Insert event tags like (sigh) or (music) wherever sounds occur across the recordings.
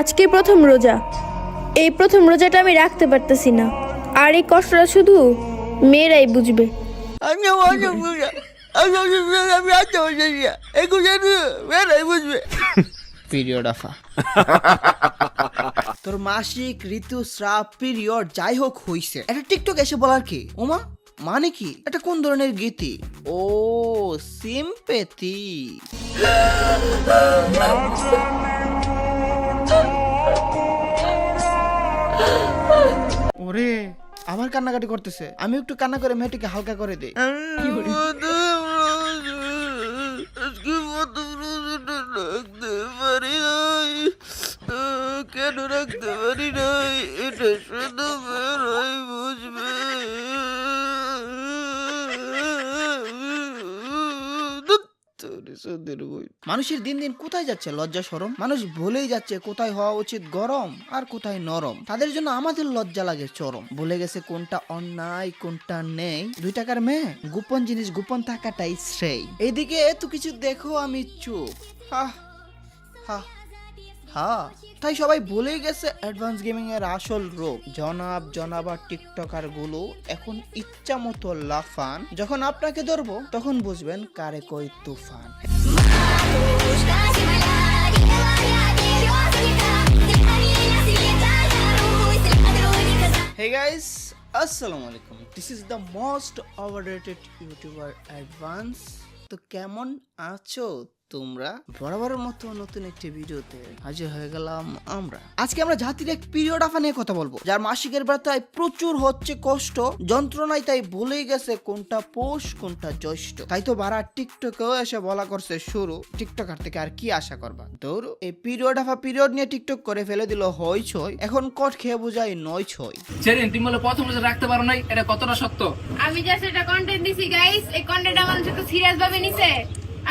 আজকে প্রথম রোজা। এই প্রথম রোজাটা আমি রাখতে পারতেছি না। আর এই কষ্টটা শুধু মেয়েরাই বুঝবে। আমি অনেক বুঝা আমি আমি আচ্ছা বুঝা এগুলো বুঝবে। পিরিয়ড আফা তোর মাসিক ঋতুস্রাব পিরিয়ড যাই হোক হইছে। এটা টিকটক এসে বলার কি? ওমা মানে কি? এটা কোন ধরনের গীতি? ও সিম্পেথি ওরে আবার কান্নাকাটি করতেছে আমি একটু কান্না করে মেয়েটিকে হালকা করে দিই কেন রাখতে পারি নাই এটা বুঝবে মানুষের দিন দিন কোথায় যাচ্ছে লজ্জা সরম? মানুষ ভুলেই যাচ্ছে কোথায় হওয়া উচিত গরম আর কোথায় নরম। তাদের জন্য আমাদের লজ্জা লাগে চরম। ভুলে গেছে কোনটা অন্যায়, কোনটা নেই। দুই টাকার মেয়ে, গোপন জিনিস, গোপন থাকাটাই শ্রেয়। এইদিকে এত কিছু দেখো আমি চুপ। হা তাই সবাই ভুলে গেছে অ্যাডভান্স গেমিং এর আসল রূপ। জনাব জনাব আর টিকটকারগুলো এখন ইচ্ছা মতো লাফান। যখন আপনাকে ধরবো, তখন বুঝবেন কারে কই তুফান। Hey guys, আসসালামু আলাইকুম this is the most overrated YouTuber advance তো কেমন আছো? তোমরা বরাবরের মতো নতুন একটি ভিডিওতে হাজির হয়ে গেলাম আমরা। আজকে আমরা জাতির এক পিরিয়ড আফা নিয়ে কথা বলব যার মাসিকের ব্যথায় প্রচুর হচ্ছে কষ্ট যন্ত্রণায় তাই ভুলেই গেছে কোনটা পৌষ কোনটা জ্যৈষ্ঠ। তাই তো বারা টিকটকেও এসে বলা করছে শুরু টিকটকার থেকে আর কি আশা করবা? দৌড় এই পিরিয়ড আফা পিরিয়ড নিয়ে টিকটক করে ফেলে দিল হয় ছয় এখন কট খেয়ে বোঝায় নয় ছয় সেদিন তুমি বলে প্রথম রাখতে পারো নাই এটা কতটা সত্য? আমি জাস্ট একটা কন্টেন্ট দিছি গাইস এই কন্টেন্ট আমার সিরিয়াস ভাবে নিছে।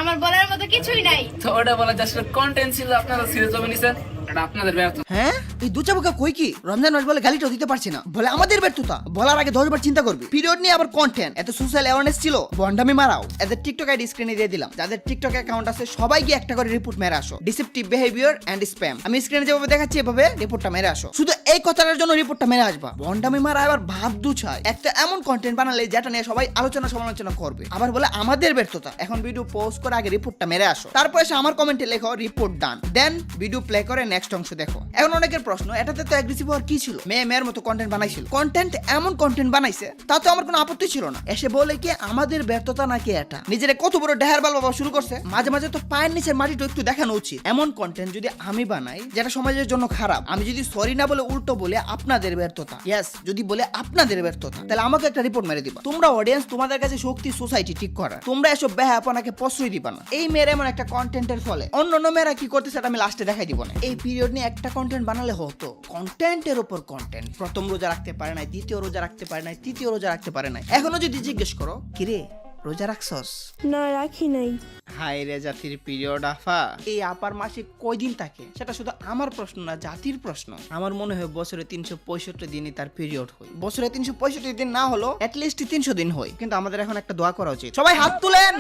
আমার বলার মতো কিছুই নাই। তো ওটা বলা জাস্ট কন্টেন্ট ছিল, আপনারা সিরিয়াস ভাবে নিছেন? আপনাদের ব্যর্থ। হ্যাঁ? এই দু কই কি? রমজান মাস বলে দিতে পারছি না। বলে আমাদের ব্যর্থতা? বলার আগে দশবার চিন্তা করবি। পিরিয়ড নিয়ে আবার কন্টেন্ট এত সোশ্যাল অ্যাওয়ারনেস ছিল, বন্ডামি মারাও। এদের টিকটক আইডি স্ক্রিনে দিয়ে দিলাম। যাদের টিকটক অ্যাকাউন্ট আছে সবাই গিয়ে একটা করে রিপোর্ট মেরে আসো। ডিসেপটিভ বিহেভিয়ার স্প্যাম আমি স্ক্রিনে যেভাবে দেখাচ্ছি, এভাবে রিপোর্টটা মেরে আসো। শুধু এই কথাটার জন্য রিপোর্টটা মেরে আসবা। বন্ডামি মারা আবার ভাব দু ছায় একটা এমন কন্টেন্ট বানালে যেটা নিয়ে সবাই আলোচনা সমালোচনা করবে। আবার বলে আমাদের ব্যর্থতা। এখন ভিডিও পোস্ট করে আগে রিপোর্টটা মেরে আসো। তারপর এসে আমার কমেন্টে লেখো report done then video play করে নেক্সট অংশ দেখো। এখন অনেকের প্রশ্ন, এটাতে তো অ্যাগ্রেসিভ হওয়ার কি ছিল? মেয়ে মেয়ের মতো কন্টেন্ট বানাইছিল। কন্টেন্ট এমন কন্টেন্ট বানাইছে, তাতে আমার কোনো আপত্তি ছিল না। এসে বলে কি, আমাদের ব্যর্থতা নাকি এটা? নিজের কত বড় ডেহার বাল বাবা শুরু করছে। মাঝে মাঝে তো পায়ের নিচের মাটিটা একটু দেখানো উচিত। এমন কন্টেন্ট যদি আমি বানাই, যেটা সমাজের জন্য খারাপ, আমি যদি সরি না বলে উল্টো বলে আপনাদের ব্যর্থতা ইয়েস যদি বলে আপনাদের ব্যর্থতা, তাহলে আমাকে একটা রিপোর্ট মেরে দিবা। তোমরা অডিয়েন্স তোমাদের কাছে শক্তি সোসাইটি ঠিক করা। তোমরা এসব বেহা আপনাকে প্রশ্রয় দিবা না। এই মেয়ের এমন একটা কন্টেন্টের ফলে অন্য অন্য মেয়েরা কি করতেছে আমি লাস্টে দেখাই দিব না। এই পিরিয়ড নিয়ে একটা কন্টেন্ট বানালে হতো। কন্টেন্টের ওপর কন্টেন্ট প্রথম রোজা রাখতে পারে নাই, দ্বিতীয় রোজা রাখতে পারে নাই, তৃতীয় রোজা রাখতে পারে নাই। এখনও যদি জিজ্ঞেস করো, কিরে রোজা রাখছস? না রাখি নাই। হাই রে জাতির পিরিয়ড আফা এই আপার মাসে কয়দিন থাকে? সেটা শুধু আমার প্রশ্ন না জাতির প্রশ্ন। আমার মনে হয় বছরে তিনশো পঁয়ষট্টি দিনই তার পিরিয়ড হয়। বছরে তিনশো পঁয়ষট্টি দিন না হলো লিস্ট তিনশো দিন হয়। কিন্তু আমাদের এখন একটা দোয়া করা উচিত। সবাই হাত তুলেন!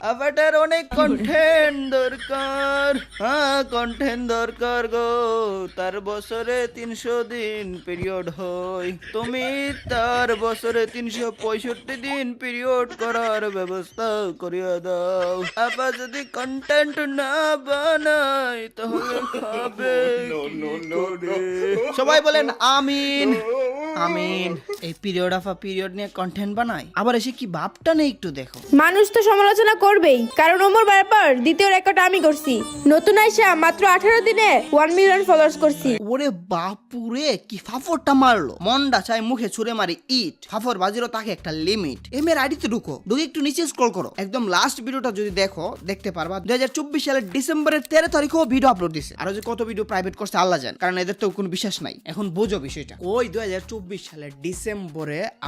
আবাটার অনেক কন্টেন্ট দরকার। হ্যাঁ কন্টেন্ট দরকার গো। তার বছরে তিনশো দিন পিরিয়ড হয়। তুমি তার বছরে তিনশো পঁয়ষট্টি দিন পিরিয়ড করার ব্যবস্থা করিয়া দাও। আপা যদি কন্টেন্ট না বানাই তাহলে (laughs) খাবে সবাই বলেন আমিন আমিন। এই পিরিয়ড আফা পিরিয়ড নিয়ে কন্টেন্ট বানাই। আবার এসে কি নেই একটু দেখো। মানুষ তো সমালোচনা করবেই। কারণ ওমর দ্বিতীয় রেকর্ড আমি করছি। নতুন আইসা মাত্র আঠারো দিনে ওয়ান মিলিয়ন ফলোয়ার্স করছি। ওরে বাপুরে কি ফাফরটা মারলো। মন্ডা চাই মুখে ছুঁড়ে মারি ইট ফাফর বাজিরও তাকে একটা লিমিট এম এর আইডিতে ঢুকো। ঢুকে একটু নিচে স্ক্রল করো। একদম লাস্ট ভিডিওটা যদি দেখো দেখতে পারবা দুই হাজার চব্বিশ সালের ডিসেম্বরের তেরো তারিখেও ভিডিও আপলোড দিছে। আরও যে কত ভিডিও প্রাইভেট করছে আল্লাহ জান। কারণ এদের তো কোনো বিশ্বাস নাই। এখন বোঝো বিষয়টা। ওই দুই হাজার চব্বিশ সালের ডিসেম্বরে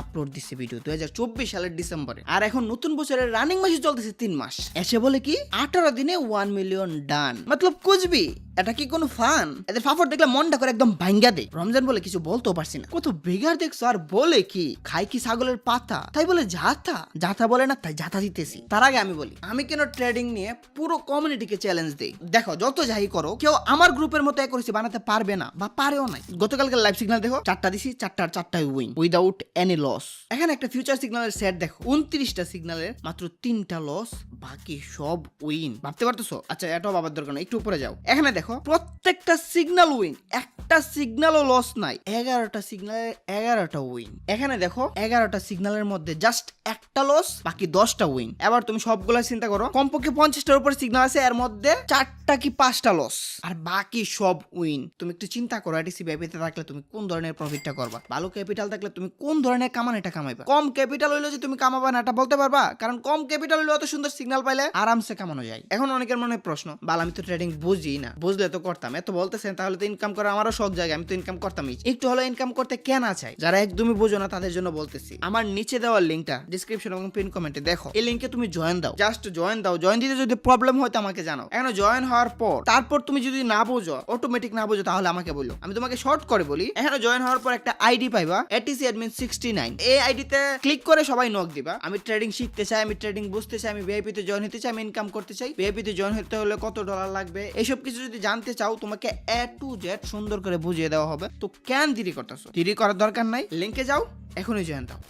আপলোড দিছে ভিডিও দুই হাজার চব্বিশ সালের ডিসেম্বরে। আর এখন নতুন বছরের রানিং মাসে চলতেছে তিন মাস। এসে বলে কি? আঠারো দিনে ওয়ান মিলিয়ন ডান মতলব কুচবি এটা কি কোনো ফান? এদের ফাফর দেখলে মনটা করে একদম ভাঙ্গা দে রমজান বলে কিছু বলতেও পারছি না। কত বেগার দেখছ, আর বলে কি? খাই কি ছাগলের পাতা? তাই বলে জাতা জাতা বলে না, তাই জাতা দিতেছি। তার আগে আমি বলি, আমি কেন ট্রেডিং নিয়ে পুরো কমিউনিটিকে চ্যালেঞ্জ দেই? দেখো, যত যাই করো, কেউ আমার গ্রুপের মতো করেছি, বানাতে পারবে না বা পারেও নাই। গতকালকে লাইভ সিগন্যাল দেখো, চারটা দিছি, চারটার চারটায় উইন উইদাউট এনি লস এখানে একটা ফিউচার সিগন্যালের সেট দেখো, উনত্রিশটা সিগন্যালের মাত্র তিনটা লস বাকি সব উইন ভাবতে পারতেছো? আচ্ছা এটাও বাবার দরকার নেই, একটু উপরে যাও। এখানে দেখো প্রত্যেকটা সিগন্যাল উইন একটা সিগন্যালও লস নাই। এগারোটা সিগন্যালের এগারোটা উইন এখানে দেখো, এগারোটা সিগন্যালের মধ্যে জাস্ট একটা লস বাকি দশটা উইন এবার তুমি সবগুলো চিন্তা করো, কমপক্ষে পঞ্চাশটার উপর সিগন্যাল আছে, এর মধ্যে চারটা কি পাঁচটা লস আর বাকি সব উইন তুমি একটু চিন্তা করো এটিসি বেবিতে থাকলে তুমি কোন ধরনের প্রফিটটা করবা? ভালো ক্যাপিটাল থাকলে তুমি কোন ধরনের কামান এটা কামাইবা? কম ক্যাপিটাল হইলে যে তুমি কামাবা না, এটা বলতে পারবা? কারণ কম ক্যাপিটাল হইলে অত সুন্দর সিগনাল পাইলে আরামসে কামানো যায়। এখন অনেকের মনে প্রশ্ন, বাল, আমি তো ট্রেডিং বুঝি না। বুঝলে তো করতাম। এত বলতেছেন, তাহলে তো ইনকাম করা আমারও শখ জায়গা আমি তো ইনকাম করতামই। একটু হলো ইনকাম করতে কেন চাই? যারা একদমই বুঝো না, তাদের জন্য বলতেছি। আমার নিচে দেওয়ার লিঙ্কটা ডিসক্রিপশন এবং পিন কমেন্টে দেখো। এই লিঙ্কে তুমি জয়েন দাও। জাস্ট জয়েন দাও। জয়েন দিতে যদি প্রবলেম হয় তো আমাকে জানাও। এখন জয়েন হওয়ার পর, তারপর তুমি যদি না বোঝো অটোমেটিক না বোঝো, তাহলে আমাকে বলো। আমি তোমাকে শর্ট করে বলি, এখানে জয়েন হওয়ার পর একটা আইডি পাইবা এটিসি অ্যাডমিন সিক্সটি নাইন এই আইডিতে ক্লিক করে সবাই নক দিবা। আমি ট্রেডিং শিখতে চাই, আমি ট্রেডিং বুঝতে চাই, আমি ভিআইপি তে জয়েন হতে চাই, আমি ইনকাম করতে চাই। ভিআইপি তে জয়েন হতে হলে কত ডলার লাগবে? এইসব কিছু যদি জানতে চাও, তোমাকে এ টু জেড সুন্দর করে বুঝিয়ে দেওয়া হবে। তো কেন দেরি করতেছো? দেরি করার দরকার নাই। লিঙ্কে যাও। এখনই জয়েন দাও।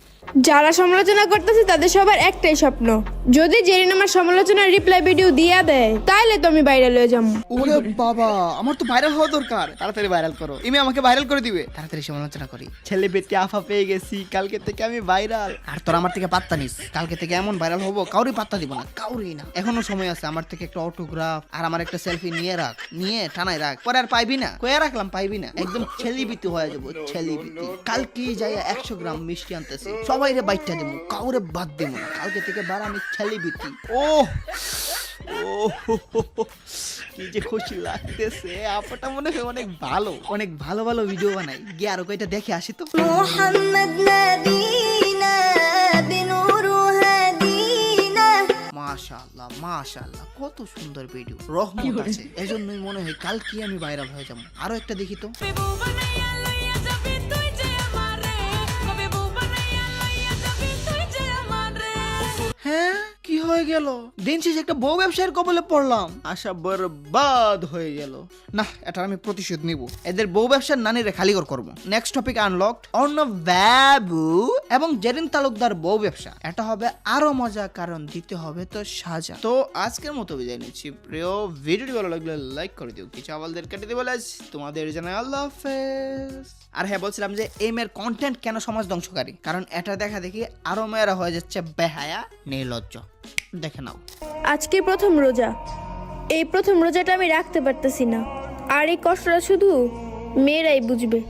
যারা সমালোচনা করতেছে তাদের সবার একটাই স্বপ্ন যদি জেরিন আমার সমালোচনার রিপ্লাই ভিডিও দিয়া দেয় তাহলে তো আমি বাইরে লয়ে যাব। ওরে বাবা আমার তো ভাইরাল হওয়া দরকার। তাড়াতাড়ি ভাইরাল করো। ইমি আমাকে ভাইরাল করে দিবে। তাড়াতাড়ি সমালোচনা করি। ছেলে বেটি আফা পেয়ে গেছি কালকে থেকে আমি ভাইরাল আর তোর আমার থেকে পাত্তা নিস। কালকে থেকে এমন ভাইরাল হব কাউরি পাত্তা দিব না। কাউরি না। এখনও সময় আছে আমার থেকে একটা অটোগ্রাফ আর আমার একটা সেলফি নিয়ে রাখ। নিয়ে টানায় রাখ। পরে আর পাইবি না। কয়ে রাখলাম পাইবি না। একদম ছেলিবিতি হয়ে যাব ছেলিবিতি। কালকে যাই একশো গ্রাম গেলাম মিষ্টি আনতেছে। সবাই রে বাইটটা দেবো কাউরে বাদ দেবো না। কালকে থেকে বার আমি ছেলে বিকি ও ও কি যে খুশি লাগতেছে। আপাটা মনে হয় অনেক ভালো। অনেক ভালো ভালো ভিডিও বানাই। গিয়ে আরও কয়টা দেখে আসি তো। মোহাম্মদ নবীনা মাশাআল্লাহ কত সুন্দর ভিডিও রহমত আছে। এজন্যই মনে হয় কালকে আমি ভাইরাল হয়ে যাব। আরও একটা দেখি তো। গেল। দিন শেষে একটা বউ ব্যবসায়ের কবলে পড়লাম। আশা বরবাদ হয়ে গেল। না এটা আমি প্রতিশোধ নিব। এদের বউ ব্যবসার নানিরে খালি কর করব। Next topic unlocked Arnab Babu এবং জেরিন তালুকদার বউ ব্যবসা। এটা হবে আরও মজা, কারণ দিতে হবে তো সাজা। তো আজকের মতো বিদায় নিচ্ছি। প্রিয় ভিডিওটি ভালো লাগলে লাইক করে দিও। কিছু আবালদের কেটে দিবো লাজ তোমাদের জানাই আল্লাহ হাফেজ। আর হ্যাঁ বলছিলাম যে এই মেয়ের কন্টেন্ট কেন সমাজ ধ্বংসকারী? কারণ এটা দেখা দেখি আরও মেয়েরা হয়ে যাচ্ছে বেহায়া, নির্লজ্জ। দেখে নাও। আজকে প্রথম রোজা। এই প্রথম রোজাটা আমি রাখতে পারতেছি না। আর এই কষ্টটা শুধু মেয়েরাই বুঝবে।